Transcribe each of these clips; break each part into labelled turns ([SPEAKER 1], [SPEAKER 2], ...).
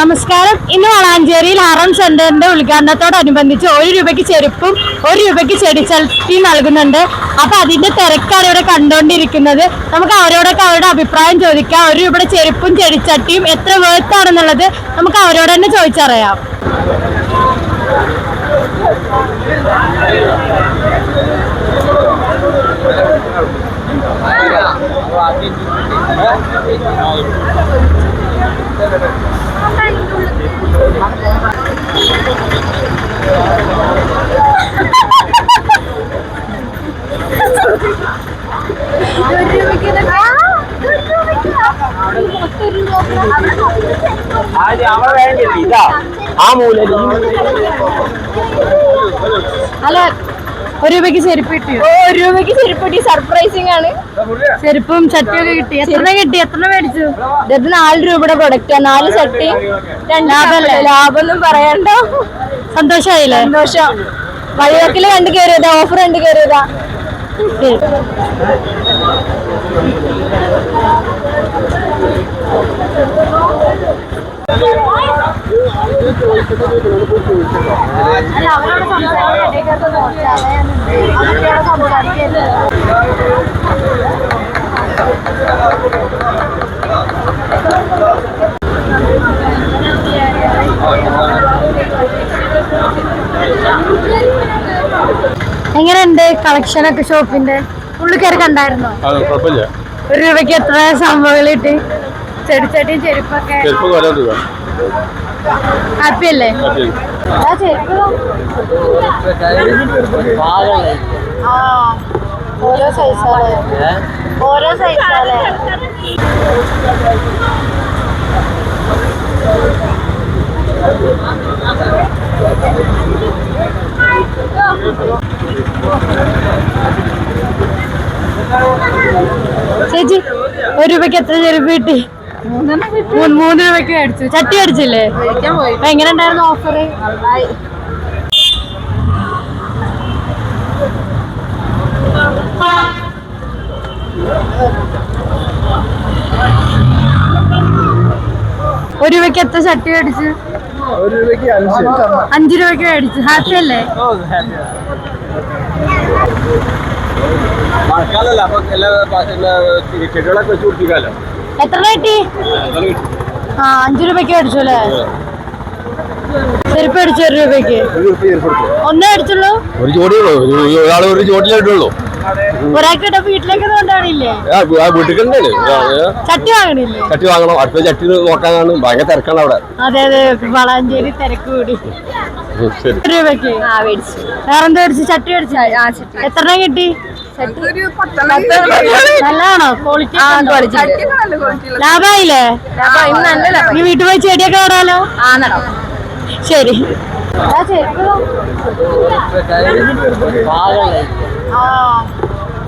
[SPEAKER 1] നമസ്കാരം. ഇന്ന് വളാഞ്ചേരിയിൽ ഹറം സെന്ററിന്റെ ഉദ്ഘാടനത്തോടനുബന്ധിച്ച് ഒരു രൂപയ്ക്ക് ചെരുപ്പും ഒരു രൂപയ്ക്ക് ചെടിച്ചട്ടി നൽകുന്നുണ്ട്. അപ്പൊ അതിന്റെ തിരക്കാണ് ഇവിടെ കണ്ടുകൊണ്ടിരിക്കുന്നത്. നമുക്ക് അവരോടൊക്കെ അവരുടെ അഭിപ്രായം ചോദിക്കാം. ഒരു രൂപയുടെ ചെരുപ്പും ചെടിച്ചട്ടിയും എത്ര വേർത്താണെന്നുള്ളത് നമുക്ക് അവരോട് തന്നെ ചോദിച്ചറിയാം.
[SPEAKER 2] അവിടെ ഇതാ. ആ മൂലയിൽ
[SPEAKER 1] അല്ല ഒരു രൂപയ്ക്ക് ചെരുപ്പ് കിട്ടി.
[SPEAKER 3] ഒരു രൂപയ്ക്ക് ചെരുപ്പട്ടി സർപ്രൈസിങ് ആണ്.
[SPEAKER 1] ചെരുപ്പും ചട്ടിയൊക്കെ കിട്ടി. എത്ര കിട്ടി? എത്ര മേടിച്ചു?
[SPEAKER 3] ഇത് നാല് രൂപയുടെ പ്രൊഡക്റ്റ് നാല് ചട്ടി. രണ്ട്
[SPEAKER 1] ലാഭല്ലേ?
[SPEAKER 3] ലാഭം ഒന്നും പറയണ്ട.
[SPEAKER 1] സന്തോഷമായില്ലേ
[SPEAKER 3] സന്തോഷം. വഴിവക്കിൽ കണ്ടു കയറിയതാ. ഓഫർ കണ്ടു കയറിയതാ.
[SPEAKER 1] ശരി. അല്ല, അവരോട് സംസാരിക്കാൻ ഇടയ്ക്കകത്ത് നോക്കിയാലേ അവരോട് സംസാരിക്കരുത്. എങ്ങനെയുണ്ട് കളക്ഷൻ ഒക്കെ ഷോപ്പിന്റെ? ഉള്ളിൽ കയറി കണ്ടായിരുന്നോ? ഒരു രൂപയ്ക്ക് എത്ര സംഭവങ്ങൾ കിട്ടി? ചെടിച്ചട്ടിയും ചെരുപ്പൊക്കെ. ഹാപ്പി അല്ലേ? ആ ചെരുപ്പ്. ഓരോ ചേച്ചി ഒരു രൂപയ്ക്ക് എത്ര ചെരുപ്പ് കിട്ടി? മൂന്ന് മൂന്ന് രൂപയ്ക്ക് മേടിച്ചു. ചട്ടി മേടിച്ചില്ലേ? അപ്പൊ എങ്ങനെ ഉണ്ടായിരുന്നു ഓഫർ ഒരു രൂപയ്ക്ക് എത്ര ചട്ടി മേടിച്ചു?
[SPEAKER 4] അഞ്ചു.
[SPEAKER 1] രൂപയ്ക്ക് മേടിച്ചു. ഹാപ്പി അല്ലേ?
[SPEAKER 4] മഴക്കാലല്ല അപ്പൊ എല്ലാ ചെടികളൊക്കെ വെച്ച് പിടിപ്പിക്കാലോ
[SPEAKER 1] എത്ര കിട്ടി? ആ അഞ്ചു രൂപയ്ക്ക് മേടിച്ചു അല്ലേ? ചെരുപ്പ് മേടിച്ചു ഒരു രൂപയ്ക്ക്. ഒന്നേ മേടിച്ചുള്ളൂ?
[SPEAKER 4] ഒരു ജോഡിയുള്ളൂ ഒരാൾ ഒരു ജോഡിയിലിട്ടുള്ളൂ
[SPEAKER 1] ഒരാൾക്ക് വീട്ടിലേക്ക് കൊണ്ടാണില്ലേ ചട്ടി വാങ്ങണില്ലേ?
[SPEAKER 4] ചട്ടി വാങ്ങണം. അടുത്ത ചട്ടി നോക്കാനാണ് ഭയങ്കര തിരക്കാണ് അവിടെ.
[SPEAKER 1] അതെ അതെ. വളാഞ്ചേരി തിരക്ക് കൂടി. രൂപയ്ക്ക് വേറെന്താ മേടിച്ചു? ചട്ടി മേടിച്ചു?
[SPEAKER 3] ആ ചട്ടി.
[SPEAKER 1] എത്ര കിട്ടി?
[SPEAKER 3] ചട്ടി.
[SPEAKER 1] നല്ലതാണോ? ക്വാളിറ്റി ലാഭായില്ലേ? നീ വീട്ടിൽ പോയി ചെടിയൊക്കെ നടാലോ?
[SPEAKER 3] ആ നടാം.
[SPEAKER 1] ശരി.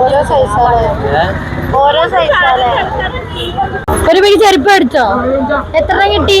[SPEAKER 1] ഓരോ സൈസാലേ ഓരോ സൈസാലേ ഒരു പിടി ചെരുപ്പ് എടുത്തോ? എത്ര കിട്ടി?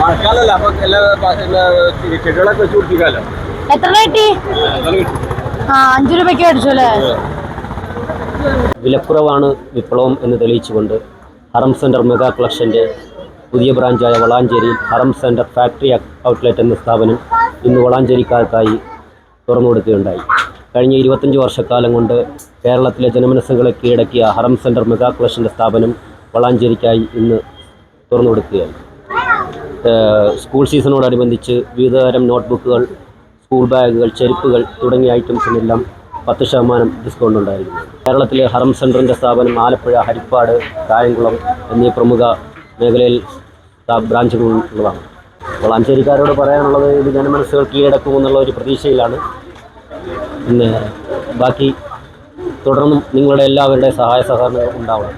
[SPEAKER 4] മഴക്കാലല്ല അപ്പൊ എല്ലാ ചെടികളൊക്കെ വെച്ച് പിടിപ്പിക്കാലോ
[SPEAKER 1] എത്ര കിട്ടി ആ അഞ്ചു രൂപയ്ക്ക് അല്ലേ?
[SPEAKER 5] വിലക്കുറവാണ് വിപ്ലവം എന്ന് തെളിയിച്ചുകൊണ്ട് ഹറം സെന്റർ മെഗാ കളക്ഷന്റെ പുതിയ ബ്രാഞ്ചായ വളാഞ്ചേരിയിൽ ഹറം സെന്റർ ഫാക്ടറി ഔട്ട്ലെറ്റ് എന്ന സ്ഥാപനം ഇന്ന് വളാഞ്ചേരിക്കാർക്കായി തുറന്നു കൊടുക്കുകയുണ്ടായി. കഴിഞ്ഞ ഇരുപത്തഞ്ച് വർഷക്കാലം കൊണ്ട് കേരളത്തിലെ ജനമനസ്സുകളെ കീഴടക്കിയ ഹറം സെന്റർ മെഗാ കളക്ഷന്റെ സ്ഥാപനം വളാഞ്ചേരിക്കായി ഇന്ന് തുറന്നു കൊടുക്കുകയാണ് ഏഹ് സ്കൂൾ സീസണോടനുബന്ധിച്ച് വിവിധതരം നോട്ട്ബുക്കുകൾ സ്കൂൾ ബാഗുകൾ ചെരുപ്പുകൾ തുടങ്ങിയ ഐറ്റംസിനെല്ലാം പത്ത് ശതമാനം ഡിസ്കൗണ്ട് ഉണ്ടായിരിക്കുന്നു. കേരളത്തിലെ ഹറം സെന്ററിന്റെ സ്ഥാപനം ആലപ്പുഴ ഹരിപ്പാട് കായംകുളം എന്നീ പ്രമുഖ മേഖലയിൽ ബ്രാഞ്ചുകൾ ഉള്ളതാണ്. വളാഞ്ചേരിക്കാരോട് പറയാനുള്ളത് ഇത് ജനമനസ്സുകൾ കീഴടക്കുമെന്നുള്ള ഒരു പ്രതീക്ഷയിലാണ്. പിന്നെ ബാക്കി തുടർന്നും നിങ്ങളുടെ എല്ലാവരുടെ സഹായ സഹകരണങ്ങൾ ഉണ്ടാവണം.